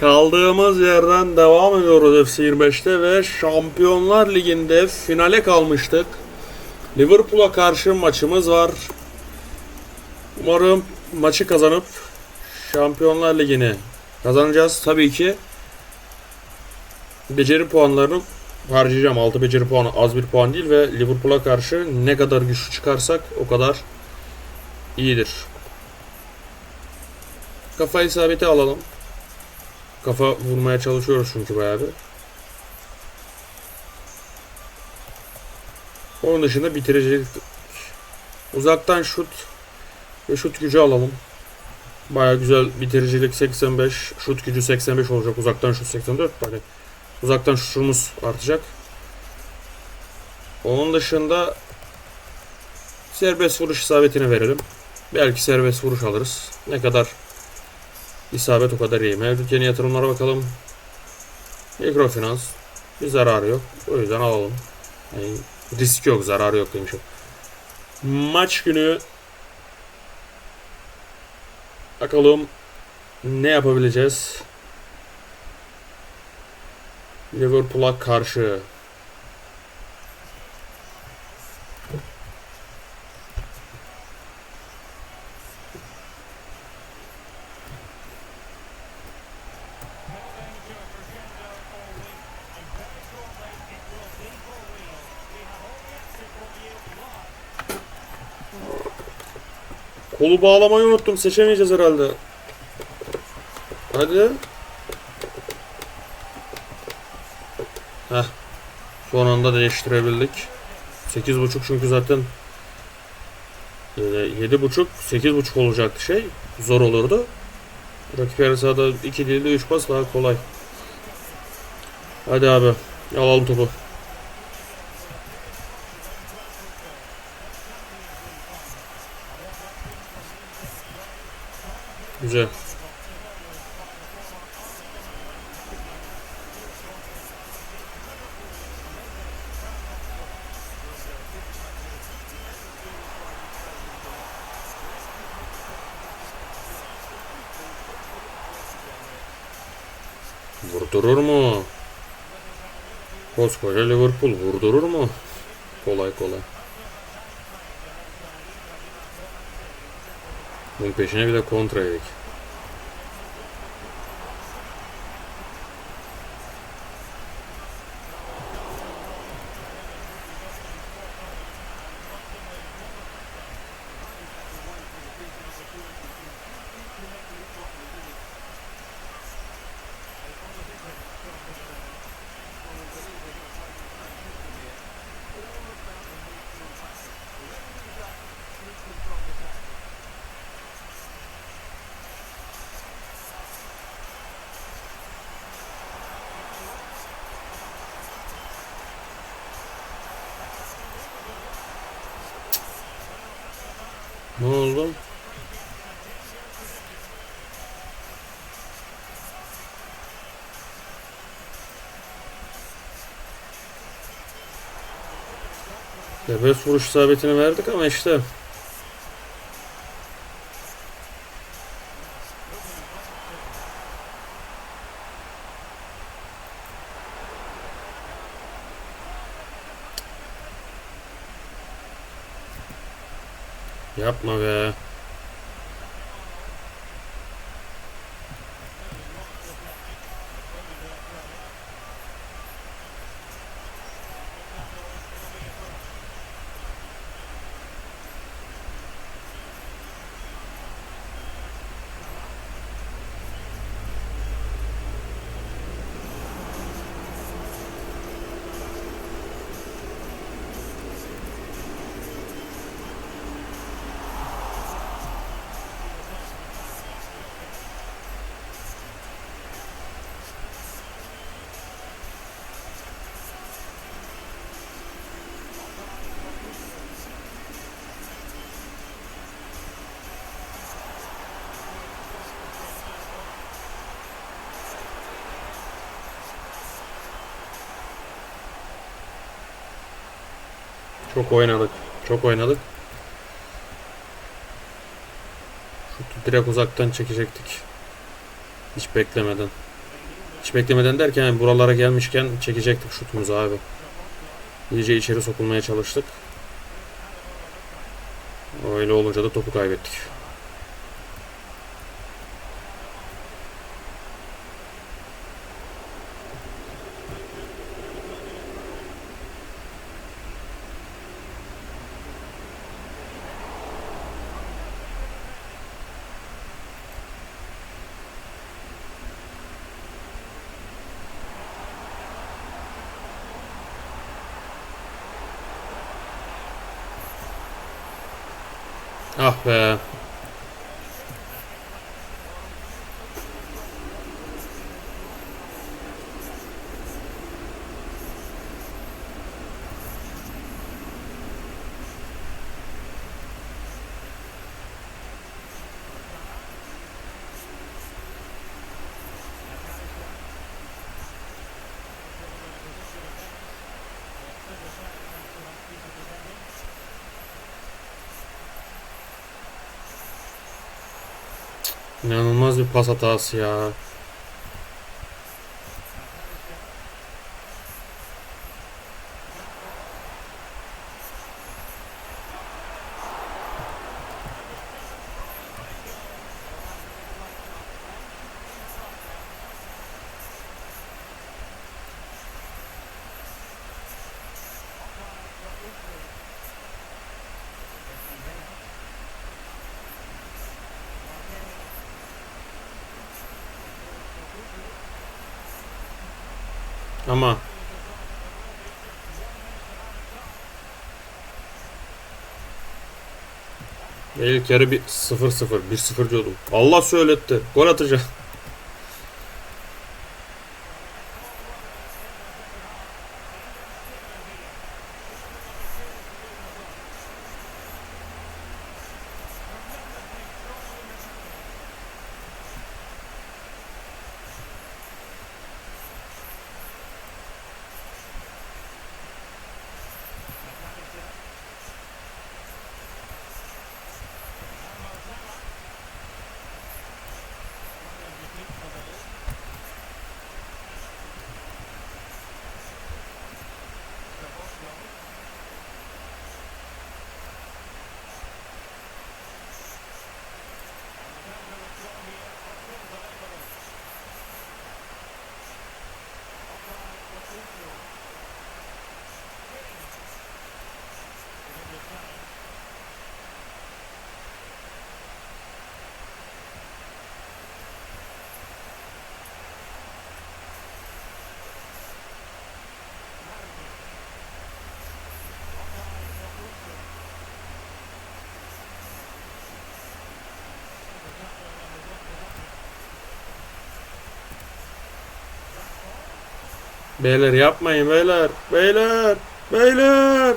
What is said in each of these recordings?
Kaldığımız yerden devam ediyoruz FC25'te ve Şampiyonlar Ligi'nde finale kalmıştık. Liverpool'a karşı maçımız var. Umarım maçı kazanıp Şampiyonlar Ligi'ni kazanacağız. Tabii ki beceri puanlarını harcayacağım. 6 beceri puanı az bir puan değil ve Liverpool'a karşı ne kadar güçlü çıkarsak o kadar iyidir. Kafa isabeti alalım. Kafa vurmaya çalışıyoruz çünkü bayağı bir. Onun dışında bitiricilik uzaktan şut ve şut gücü alalım. Baya güzel bitiricilik 85, şut gücü 85 olacak. Uzaktan şut 84. Hani uzaktan şutumuz artacak. Onun dışında serbest vuruş isabetini verelim. Belki serbest vuruş alırız. Ne kadar isabet o kadar iyi. Mevcut yeni yatırımlara bakalım. Mikrofinans. Bir zararı yok. O yüzden alalım. Yani risk yok, zararı yok demişim. Maç günü bakalım ne yapabileceğiz? Liverpool'a karşı Kolu bağlamayı unuttum. Seçemeyeceğiz herhalde. Hadi. Heh. Son anda değiştirebildik. 8.5 çünkü zaten e, 7.5 8.5 olacaktı şey. Zor olurdu. Rakip yarı sahada 2 değil de 3 pas daha kolay. Hadi abi. Alalım topu. Güzel. Vurdurur mu? Koskoca Liverpool vurdurur mu? Kolay kolay. Bunun peşine bir de kontra yedik. Ne oldu? Serbest vuruş isabetini verdik ama işte yapma be. Çok oynadık. Çok oynadık. Şutu direkt uzaktan çekecektik. Hiç beklemeden. Hiç beklemeden derken buralara gelmişken çekecektik şutumuzu abi. İyice içeri sokulmaya çalıştık. Öyle olunca da topu kaybettik. Ah be. İnanılmaz bir pas hatası ya. Ama ilk yarı bir 0-0, 1-0 diyordum. Allah söyletti. Gol atacak. Beyler yapmayın beyler. Beyler. Beyler.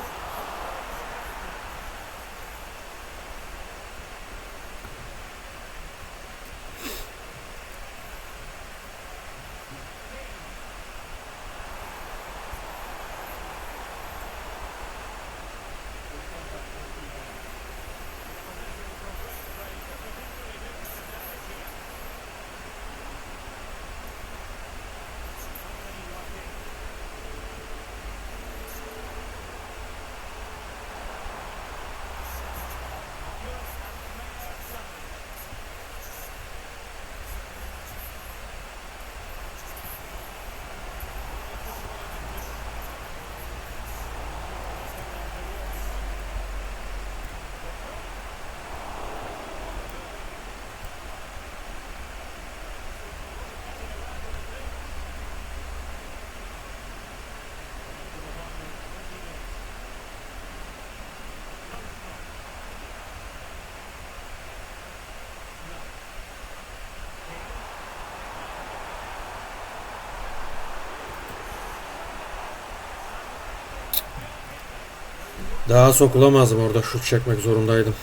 Daha sokulamazdım orada şut çekmek zorundaydım.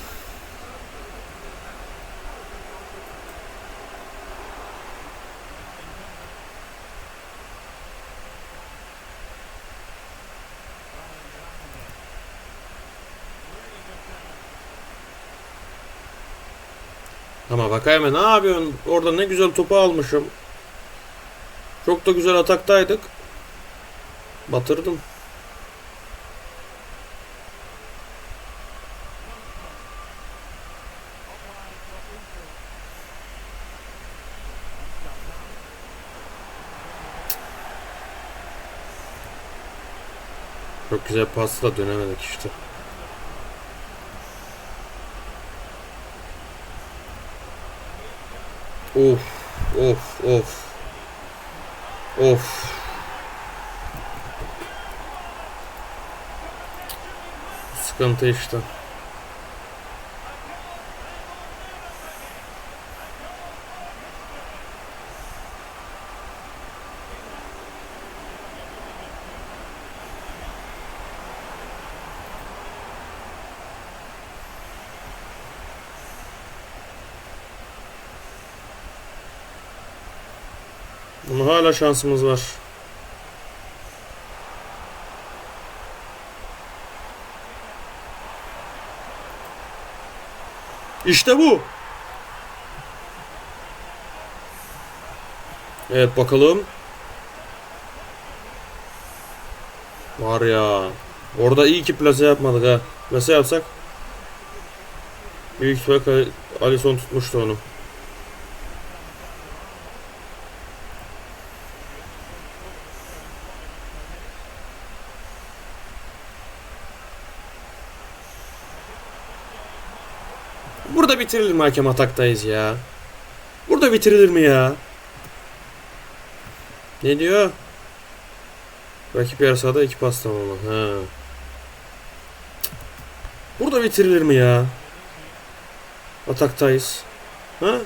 Ama bak hemen ne yapıyorsun? Orada ne güzel topu almışım. Çok da güzel ataktaydık. Batırdım. Güzel pasla dönemedik işte. Of, of, of. Of. Sıkıntı işte. Hala şansımız var. İşte bu. Evet bakalım. Var ya. Orada iyi ki plase yapmadık ha. Plase yapsak büyük ihtimal Alisson tutmuştu onu. Burada bitirilir mi hakem ataktayız ya? Burada bitirilir mi ya? Ne diyor? Rakip yarı sahada iki pas tamamı. Ha. Burada bitirilir mi ya? Ataktayız. Ha?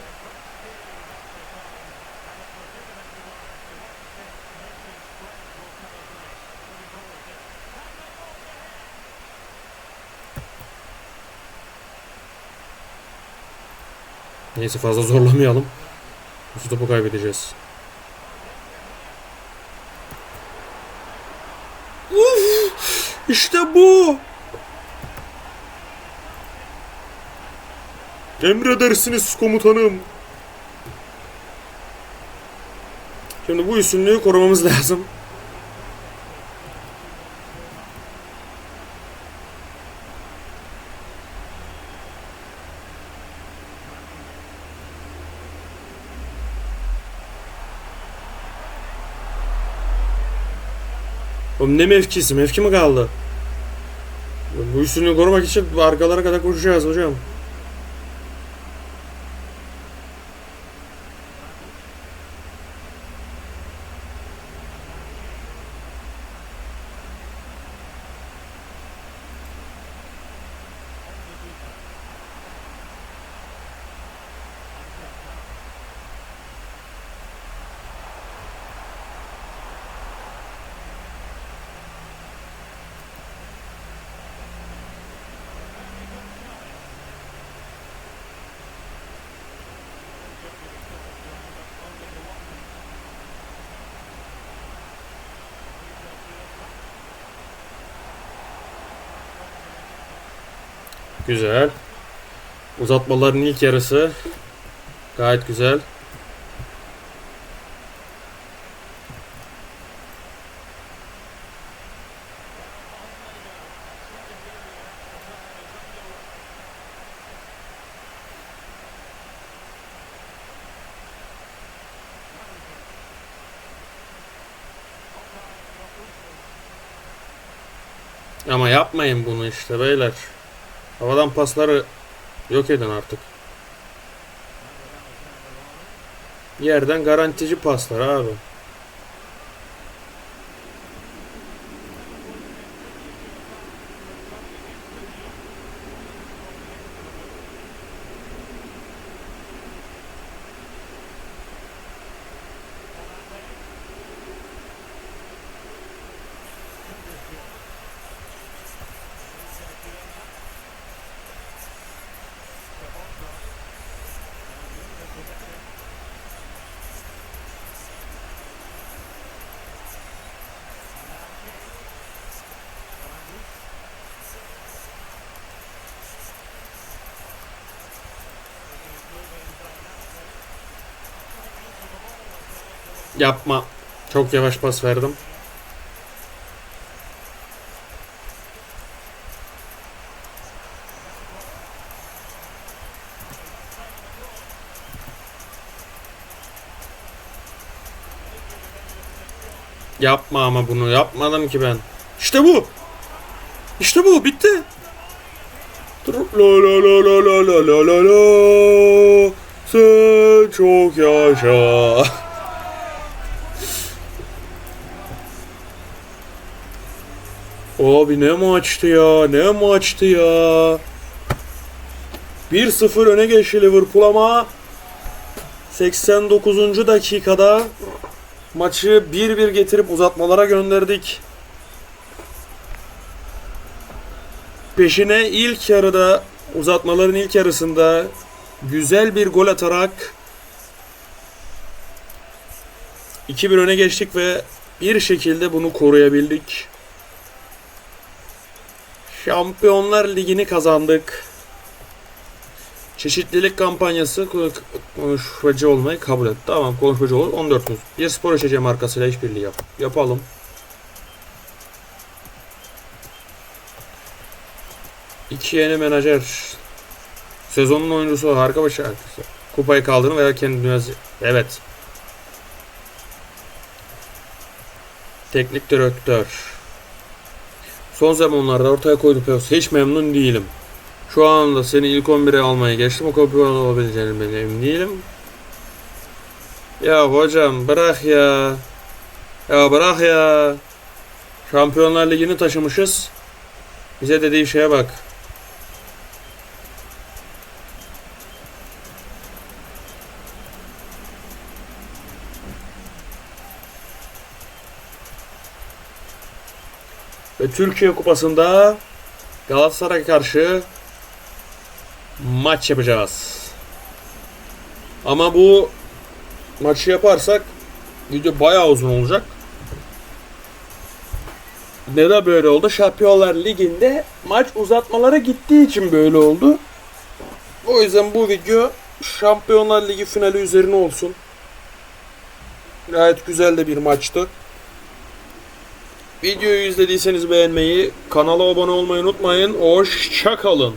Neyse fazla zorlamayalım. Bu topu kaybedeceğiz. Uf, işte bu. Emredersiniz komutanım. Şimdi bu üstünlüğü korumamız lazım. Oğlum ne mevkisi? Mevki mi kaldı? Bu üstünlüğü korumak için arkalara kadar koşacağız hocam. Güzel. Uzatmaların ilk yarısı gayet güzel. Ama yapmayın bunu işte beyler. Havadan pasları yok edin artık. Yerden garantici paslar abi. Yapma. Çok yavaş pas verdim. Yapma ama bunu yapmadım ki ben. İşte bu. İşte bu bitti. Dur- La la la la la la la la la. Sen çok yaşa. Abi ne maçtı ya ne maçtı ya. 1-0 öne geçti Liverpool ama 89. dakikada maçı 1-1 getirip uzatmalara gönderdik. Peşine ilk yarıda uzatmaların ilk yarısında güzel bir gol atarak 2-1 öne geçtik ve bir şekilde bunu koruyabildik. Şampiyonlar Ligi'ni kazandık. Çeşitlilik kampanyası konuşmacı olmayı kabul etti. Tamam konuşmacı olur. 14 Tuz. Bir spor içeceği markasıyla işbirliği yap. Yapalım. İki yeni menajer. Sezonun oyuncusu harika başarısı. Kupayı kaldırın veya kendiniz... Evet. Teknik direktör. Son zamanlarda ortaya koydu Peos. Hiç memnun değilim. Şu anda seni ilk 11'e almaya geçtim. O kapıyı alabileceğini ben emin değilim. Ya hocam bırak ya. Ya bırak ya. Şampiyonlar Ligi'ni taşımışız. Bize dediği şeye bak. Türkiye Kupası'nda Galatasaray'a karşı maç yapacağız. Ama bu maçı yaparsak video bayağı uzun olacak. Neden böyle oldu? Şampiyonlar Ligi'nde maç uzatmalara gittiği için böyle oldu. O yüzden bu video Şampiyonlar Ligi finali üzerine olsun. Gayet güzel de bir maçtı. Videoyu izlediyseniz beğenmeyi, kanala abone olmayı unutmayın. Hoşçakalın.